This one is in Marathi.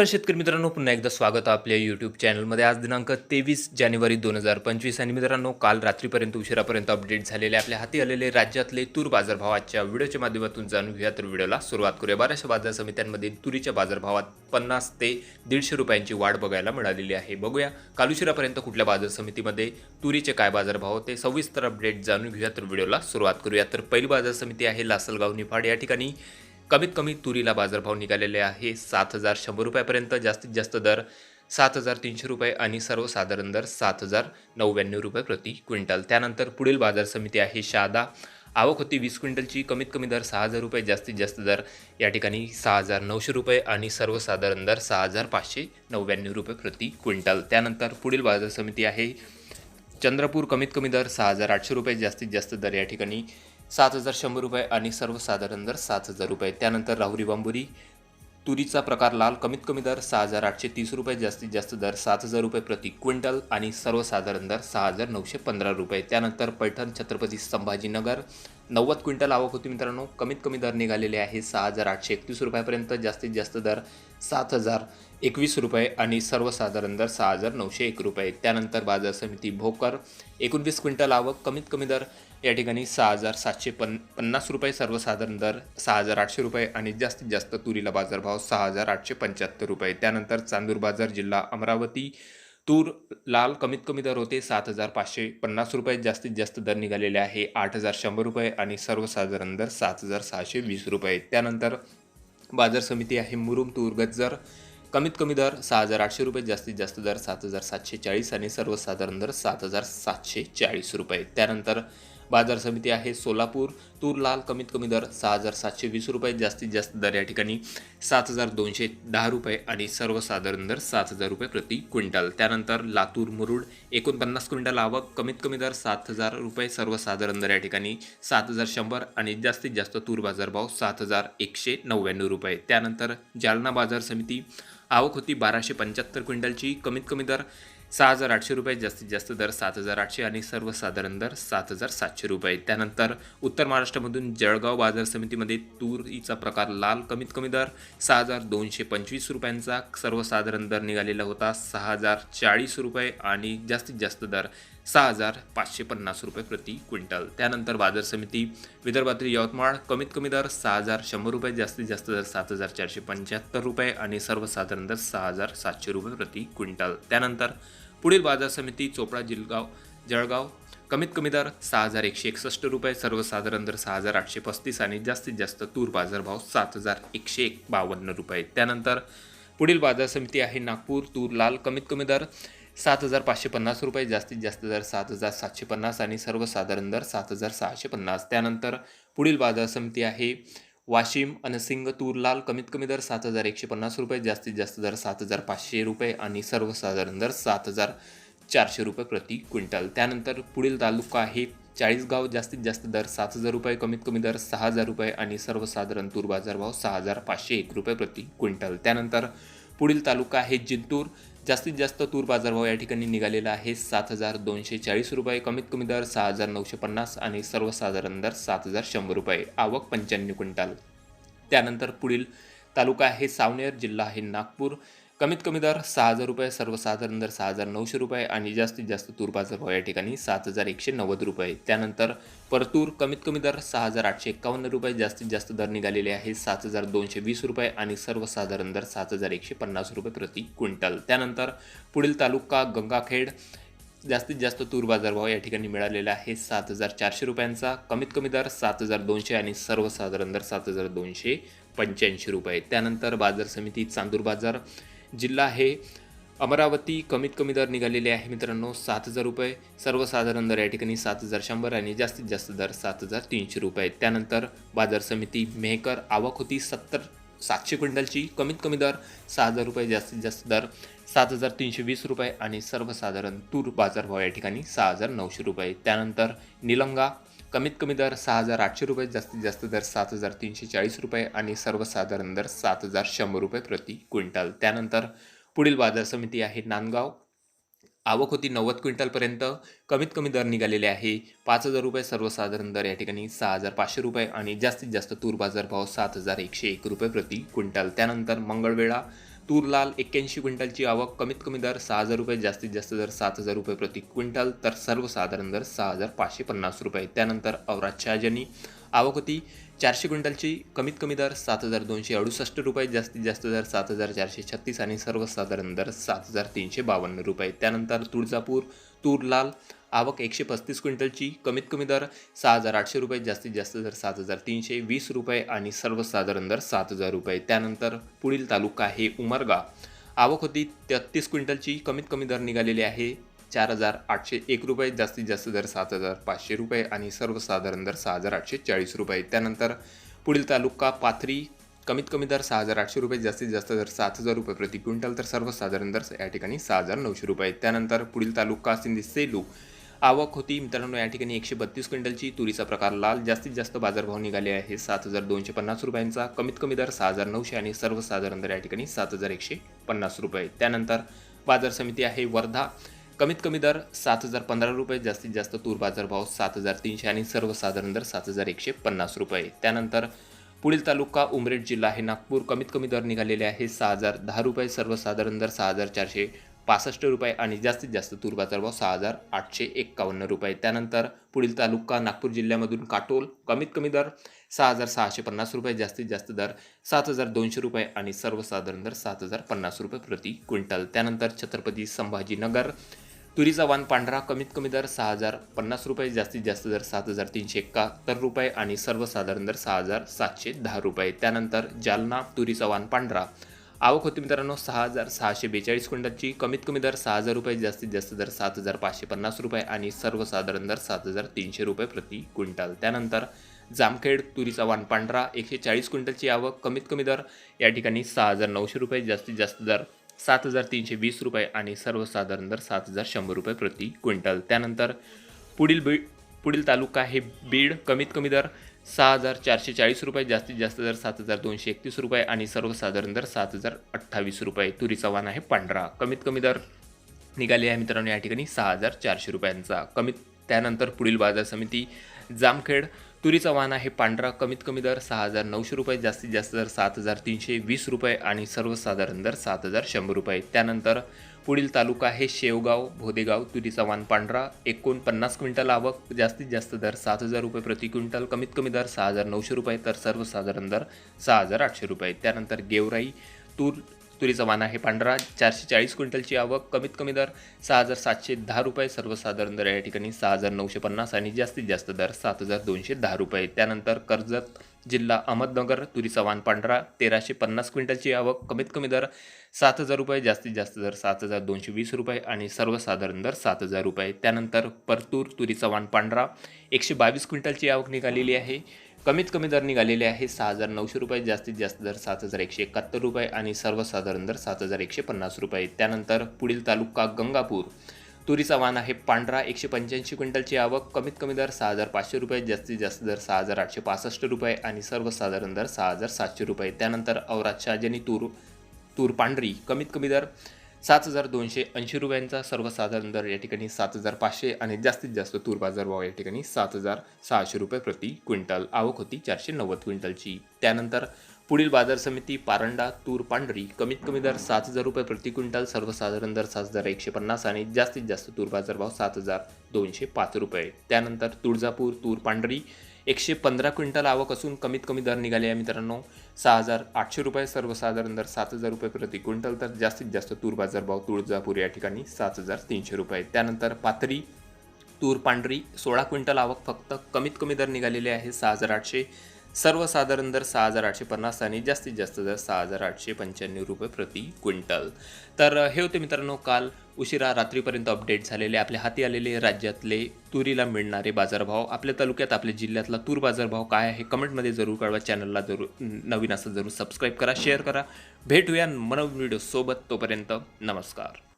नमस्कार शेतकरी मित्रांनो पुन्हा एकदा स्वागत आपल्या यूट्यूब चॅनलमध्ये आज दिनांक तेवीस जानेवारी दोन हजार पंचवीस आणि मित्रांनो काल रात्रीपर्यंत उशिरापर्यंत अपडेट झालेले आपल्या हाती आलेले राज्यातले तूर बाजारभावाच्या व्हिडिओच्या माध्यमातून जाणून घेऊया तर व्हिडिओला सुरुवात करूया. बऱ्याचशा बाजार समित्यांमध्ये तुरीच्या बाजारभावात पन्नास ते दीडशे रुपयांची वाढ बघायला मिळालेली आहे. बघूया काल उशिरापर्यंत कुठल्या बाजार समितीमध्ये तुरीचे काय बाजारभाव होते सविस्तर अपडेट जाणून घेऊया तर व्हिडिओला सुरुवात करूया. तर पहिली बाजार समिती आहे लासलगाव निफाड. या ठिकाणी कमीत कमी तुरीला बाजारभाव निघालेले आहे. सात हजार शंभर रुपयापर्यंत जास्तीत जास्त दर सात हजार तीनशे रुपये आणि सर्वसाधारण दर सात हजार नव्याण्णव रुपये प्रति क्विंटल. त्यानंतर पुढील बाजार समिती आहे शादा. आवक होती वीस क्विंटलची. कमीत कमी दर सहा हजार रुपये जास्तीत जास्त दर या ठिकाणी सहा हजार नऊशे रुपये आणि सर्वसाधारण दर सहा हजार पाचशे नव्याण्णव रुपये प्रति क्विंटल. त्यानंतर पुढील बाजार समिती आहे चंद्रपूर. कमीत कमी दर सहा हजार आठशे रुपये जास्तीत जास्त दर या ठिकाणी सात हजार शंभर रुपये आणि सर्वसाधारण दर सात हजार रुपये. त्यानंतर राहुरी बांबुरी तुरीचा प्रकार लाल कमीत कमी दर सहा हजार आठशे तीस रुपये जास्तीत जास्त दर सात हजार रुपये प्रति क्विंटल आणि सर्वसाधारण दर सहा हजार नऊशे पंधरा रुपये. त्यानंतर पैठण छत्रपती संभाजीनगर नव्वद क्विंटल आवक होती मित्रांनो. कमीत कमी दर निघालेले आहे सहा हजार आठशे एकतीस रुपयापर्यंत जास्तीत जास्त दर सात हजार एकवीस रुपये आणि सर्वसाधारण दर सहा हजार नऊशे एक रुपये. त्यानंतर बाजार समिती भोकर एकोणवीस क्विंटल आवक कमीत कमी दर या ठिकाणी सहा हजार सातशे पन पन्नास रुपये सर्वसाधारण दर सहा हजार आठशे रुपये आणि जास्तीत जास्त तुरीला बाजारभाव सहा हजार आठशे पंच्याहत्तर रुपये. त्यानंतर चांदूर बाजार जिल्हा अमरावती तूर लाल कमीत कमी दर होते सात हजार पाचशे पन्नास रुपये. जास्तीत जास्त दर निघालेले आहे आठ हजार शंभर रुपये आणि सर्वसाधारण दर सात हजार सहाशे वीस रुपये. त्यानंतर बाजार समिती आहे मुरुम तूर गज्जर कमीत कमी दर सहा हजार आठशे रुपये जास्तीत जास्त दर सात हजार सातशे चाळीस आणि सर्वसाधारण दर सात हजार सातशे चाळीस रुपये. त्यानंतर बाजार समिती आहे सोलापूर. तूर लाल कमीत कमी दर सहा हजार सातशे वीस रुपये जास्तीत जास्त दर या ठिकाणी सात हजार दोनशे दहा रुपये आणि सर्वसाधारण दर सात हजार रुपये प्रति क्विंटल. त्यानंतर लातूर मुरुड एकोणपन्नास क्विंटल आवक कमीत कमी दर सात हजार रुपये सर्वसाधारण दर या ठिकाणी सात हजार शंभर आणि जास्तीत जास्त तूर बाजारभाव सात हजार एकशे नव्याण्णव रुपये. त्यानंतर जालना बाजार समिती आवक होती बाराशे पंच्याहत्तर क्विंटलची कमीत कमी दर सहा हजार आठशे रुपये जास्तीत जास्त दर सात हजार आठशे आणि सर्वसाधारण दर सात हजार सातशे रुपये. त्यानंतर उत्तर महाराष्ट्रामधून जळगाव बाजार समितीमध्ये तुरीचा प्रकार लाल कमीत कमी दर सहा हजार दोनशे पंचवीस रुपयांचा. सर्वसाधारण दर निघालेला होता सहा हजार चाळीस रुपये आणि जास्तीत जास्त दर सहा हजार पाचशे पन्नास रुपये प्रति क्विंटल. त्यानंतर बाजार समिती विदर्भातील यवतमाळ कमीत कमी दर सहा हजार शंभर रुपये जास्तीत जास्त दर सात हजार चारशे पंच्याहत्तर रुपये आणि सर्वसाधारण दर सहा हजार सातशे रुपये प्रति क्विंटल. त्यानंतर पुढील बाजार समिती चोपडा जिलगाव जळगाव कमीत कमी दर सहा हजार एकशे एकसष्ट रुपये सर्वसाधारण दर सहा हजार आठशे पस्तीस आणि जास्तीत जास्त तूर बाजारभाव सात हजार एकशे एक बावन्न रुपये. त्यानंतर पुढील बाजार समिती आहे नागपूर तूर लाल कमीत कमी दर सात हजार पाचशे पन्नास रुपये जास्तीत जास्त दर सात हजार सातशे पन्नास आणि सर्वसाधारण दर सात हजार सहाशे पन्नास. त्यानंतर पुढील बाजार समिती आहे वाशिम अनसिंग तूरलाल कमीत कमी दर सात हजार एकशे पन्नास रुपये जास्तीत जास्त दर सात हजार पाचशे रुपये आणि सर्वसाधारण दर सात हजार चारशे रुपये प्रति क्विंटल. त्यानंतर पुढील तालुका आहे चाळीसगाव जास्तीत जास्त दर सात हजार रुपये कमीत कमी दर सहा हजार रुपये आणि सर्वसाधारण तूर बाजारभाव सहा हजार पाचशे एक रुपये प्रति क्विंटल. त्यानंतर पुढील तालुका आहे जिंतूर. जास्तीत जास्त तूर बाजारभाव या ठिकाणी निघालेला आहे. सात हजार दोनशे चाळीस रुपये कमीत कमी दर सहा हजार नऊशे पन्नास आणि सर्वसाधारण दर सात हजार शंभर रुपये. आवक पंच्याण्णव क्विंटल. त्यानंतर पुढील तालुका आहे सावनेर जिल्हा आहे नागपूर. कमीत कमी दर सहा हजार रुपये सर्वसाधारण दर सहा हजार नऊशे रुपये आणि जास्तीत जास्त तूर बाजारभाव या ठिकाणी सात हजार एकशे नव्वद रुपये. त्यानंतर परतूर कमीत कमी दर सहा हजार आठशे एक्कावन्न रुपये जास्तीत जास्त दर निघालेले आहे सात हजार दोनशे वीस रुपये आणि सर्वसाधारण दर सात हजार एकशे पन्नास रुपये प्रति क्विंटल. त्यानंतर पुढील तालुका गंगाखेड जास्तीत जास्त तूर बाजारभाव या ठिकाणी मिळालेला आहे सात हजार चारशे रुपयांचा. कमीत कमी दर सात हजार दोनशे आणि सर्वसाधारण दर सात हजार दोनशे पंच्याऐंशी रुपये. त्यानंतर बाजार समिती चांदूर बाजार जिल्हा हे अमरावती कमीत कमी दर निघालेले आहे मित्रांनो. सात हजार रुपये. सर्वसाधारण दर या ठिकाणी सात हजार शंभर आणि जास्तीत जास्त दर सात हजार तीनशे रुपये त्यानंतर बाजार समिती मेहकर आवक होती सत्तर सातशे क्विंटलची. कमीत कमी दर सहा हजार रुपये जास्तीत जास्त दर सात हजार तीनशे वीस रुपये आणि सर्वसाधारण तूर बाजारभाव या ठिकाणी सहा हजार नऊशे रुपये त्यानंतर निलंगा कमीत कमी दर सहा हजार आठशे रुपये जास्तीत जास्त दर सात हजार तीनशे चाळीस रुपये आणि सर्वसाधारण दर सात हजार शंभर रुपये प्रति क्विंटल. त्यानंतर पुढील बाजार समिती आहे नांदगाव. आवक होती नव्वद क्विंटलपर्यंत. कमीत कमी दर निघालेले आहे पाच हजार रुपये सर्वसाधारण दर या ठिकाणी सहा हजार पाचशे रुपये आणि जास्तीत जास्त तूर बाजार भाव सात हजार एकशे एक रुपये प्रति क्विंटल. त्यानंतर मंगळवेळा तूर लाल एक्क्याऐंशी क्विंटलची आवक कमीत कमी दर सहा हजार रुपये जास्तीत जास्त दर सात हजार रुपये प्रति क्विंटल तर सर्वसाधारण दर सहा हजार पाचशे पन्नास रुपये. त्यानंतर अवराज शहाजनी आवक होती चारशे क्विंटलची कमीत कमी दर सात हजार दोनशे अडुसष्ट रुपये जास्तीत जास्त दर सात हजार चारशे छत्तीस आणि सर्वसाधारण दर सात हजार तीनशे बावन्न रुपये. त्यानंतर तुळजापूर तूर लाल आवक एकशे पस्तीस क्विंटलची कमीत कमी दर सहा हजार आठशे रुपये जास्तीत जास्त दर सात हजार तीनशे वीस रुपये आणि सर्वसाधारण दर सात हजार रुपये. त्यानंतर पुढील तालुका आहे उमरगा. आवक होती तेहत्तीस क्विंटलची कमीत कमी दर निघालेली आहे चार हजार आठशे एक रुपये जास्तीत जास्त दर सात हजार पाचशे रुपये आणि सर्वसाधारण दर सहा हजार आठशे चाळीस रुपये. त्यानंतर पुढील तालुका पाथरी कमीत कमी दर सहा हजार आठशे रुपये जास्तीत जास्त दर सात हजार रुपये प्रति क्विंटल तर सर्वसाधारण दर या ठिकाणी सहा हजार नऊशे रुपये. त्यानंतर पुढील तालुका सिंधी सेलू आवक होती. मित्रांनो या ठिकाणी एकशे बत्तीस क्विंटलची तुरीचा प्रकार लाल जास्तीत जास्त बाजारभाव निघाले आहे. सात हजार दोनशे पन्नास रुपयांचा कमीत कमी दर सहा हजार नऊशे आणि सर्वसाधारण दर या ठिकाणी सात हजार एकशे पन्नास रुपये. त्यानंतर बाजार समिती आहे वर्धा. कमीत कमी दर सात हजार पंधरा रुपये जास्तीत जास्त तूर बाजारभाव सात हजार तीनशे आणि सर्वसाधारण दर सात हजार एकशे पन्नास रुपये. त्यानंतर पुढील तालुका उमरेड जिल्हा आहे. नागपूर कमीत कमी दर निघालेले आहे सहा हजार दहा रुपये सर्वसाधारण दर सहा हजार चारशे पासष्ट रुपये आणि जास्तीत जास्त तूर बाजारभाव सहा हजार आठशे एक्कावन्न रुपये. त्यानंतर पुढील तालुका नागपूर जिल्ह्यामधून काटोल कमीत कमी दर सहा हजार सहाशे पन्नास रुपये जास्तीत जास्त दर सात हजार दोनशे रुपये आणि सर्वसाधारण दर सात हजार पन्नास रुपये प्रति क्विंटल. त्यानंतर छत्रपती संभाजीनगर तुरीचा वाण पांढरा कमीत कमी दर सहा हजार पन्नास रुपये जास्तीत जास्त दर सात हजार तीनशे एकाहत्तर रुपये आणि सर्वसाधारण दर सहा हजार सातशे दहा रुपये. त्यानंतर जालना तुरीचा वाण पांढरा आवक होती मित्रांनो सहा हजार सहाशे बेचाळीस क्विंटलची. कमीत कमी दर सहा हजार रुपये जास्तीत जास्त दर सात हजार पाचशे पन्नास रुपये आणि सर्वसाधारण दर सात हजार तीनशे रुपये प्रति क्विंटल. त्यानंतर जामखेड तुरीचा वाण पांढरा एकशे चाळीस क्विंटलची आवक कमीत कमी दर या ठिकाणी सहा हजार नऊशे रुपये जास्तीत जास्त दर सात हजार तीनशे वीस रुपये आणि सर्वसाधारण दर सात हजार शंभर रुपये प्रति क्विंटल. त्यानंतर पुढील बीड पुढील तालुका आहे बीड कमीत कमी दर सहा हजार चारशे चाळीस रुपये जास्तीत जास्त दर सात हजार दोनशे एकतीस रुपये आणि सर्वसाधारण दर सात हजार अठ्ठावीस रुपये. तुरीचा वाण आहे पांढरा. कमीत कमी दर निघाले आहे मित्रांनो या ठिकाणी सहा हजार चारशे रुपयांचा. कमीत त्यानंतर पुढील बाजार समिती जामखेड तुरीचा वाण आहे पांढरा कमीत कमी दर सहा हजार नऊशे रुपये जास्तीत जास्त दर सात हजार तीनशे वीस रुपये आणि सर्वसाधारण दर सात हजार शंभर रुपये. त्यानंतर पुढील तालुका आहे शेवगाव भोदेगाव तुरीचा वाण पांढरा एकोणपन्नास क्विंटल आवक जास्तीत जास्त दर सात हजार रुपये प्रति क्विंटल कमीत कमी दर सहा हजार नऊशे रुपये तर सर्वसाधारण दर सहा हजार आठशे रुपये. त्यानंतर गेवराई तूर तुरीचा वाण आहे पांढरा. चारशे चाळीस क्विंटलची आवक कमीत कमी दर सहा हजार सातशे दहा रुपये सर्वसाधारण दर या ठिकाणी सहा हजार नऊशे पन्नास आणि जास्तीत जास्त दर सात हजार दोनशे दहा रुपये. त्यानंतर कर्जत जिल्हा अहमदनगर तुरीचा वाण पांढरा तेराशे पन्नास क्विंटलची आवक कमीत कमी दर सात हजार रुपये जास्तीत जास्त दर सात हजार दोनशे वीस रुपये आणि सर्वसाधारण दर सात हजार रुपये. त्यानंतर परतूर तुरीचा वाण पांढरा एकशे बावीस क्विंटलची आवक निघालेली आहे. कमीत कमी दर निघालेले आहे सहा हजार नऊशे रुपये जास्तीत जास्त दर सात हजार एकशे एकाहत्तर रुपये आणि सर्वसाधारण दर सात हजार एकशे पन्नास रुपये. त्यानंतर पुढील तालुका गंगापूर तुरीचा वाण आहे पांढरा एकशे पंच्याऐंशी क्विंटलची आवक कमीत कमी दर सहा हजार पाचशे रुपये जास्तीत जास्त दर सहा हजार आठशे पासष्ट रुपये आणि सर्वसाधारण दर सहा हजार सातशे रुपये. त्यानंतर औरात शहाजनी तूर तूर पांढरी कमीत कमी दर सात हजार दोनशे ऐंशी रुपयांचा सर्वसाधारण दर या ठिकाणी सात हजार पाचशे आणि जास्तीत जास्त तूर बाजार भाव या ठिकाणी सात हजार सहाशे रुपये प्रति क्विंटल. आवक होती चारशे नव्वद क्विंटलची. त्यानंतर पुढील बाजार समिती पारंडा तूर पांढरी कमीत कमी दर सात हजार रुपये प्रति क्विंटल सर्वसाधारण दर सात हजार एकशे पन्नास आणि जास्तीत जास्त तूर बाजार भाव सात हजार दोनशे पाच रुपये. त्यानंतर तुळजापूर तूर पांढरी एकशे पंधरा क्विंटल आवक असून कमीत कमी दर निघाले आहे मित्रांनो. सहा हजार आठशे रुपये सर्वसाधारण दर सात हजार रुपये प्रति क्विंटल तर जास्तीत जास्त तूर बाजार भाव तुळजापूर या ठिकाणी सात हजार तीनशे रुपये. त्यानंतर पाथरी तूर पांढरी सोळा क्विंटल आवक फक्त कमीत कमी दर निघालेले आहे सहा हजार आठशे. सर्वसाधारण दर सहा हजार आठशे पन्नास आणि जास्तीत जास्त दर सहा हजार आठशे पंच्याण्णव रुपये प्रति क्विंटल. तर हे होते मित्रांनो काल उशिरा रात्रीपर्यंत अपडेट झालेले. आपल्या हाती आलेले राज्यातले तुरीला मिळणारे बाजारभाव आपल्या तालुक्यात आपल्या जिल्ह्यातला तूर बाजारभाव काय आहे कमेंटमध्ये जरूर कळवा. चॅनलला जरूर नवीन असं जरूर सबस्क्राईब करा शेअर करा. भेटूया मनव व्हिडिओसोबत तोपर्यंत नमस्कार.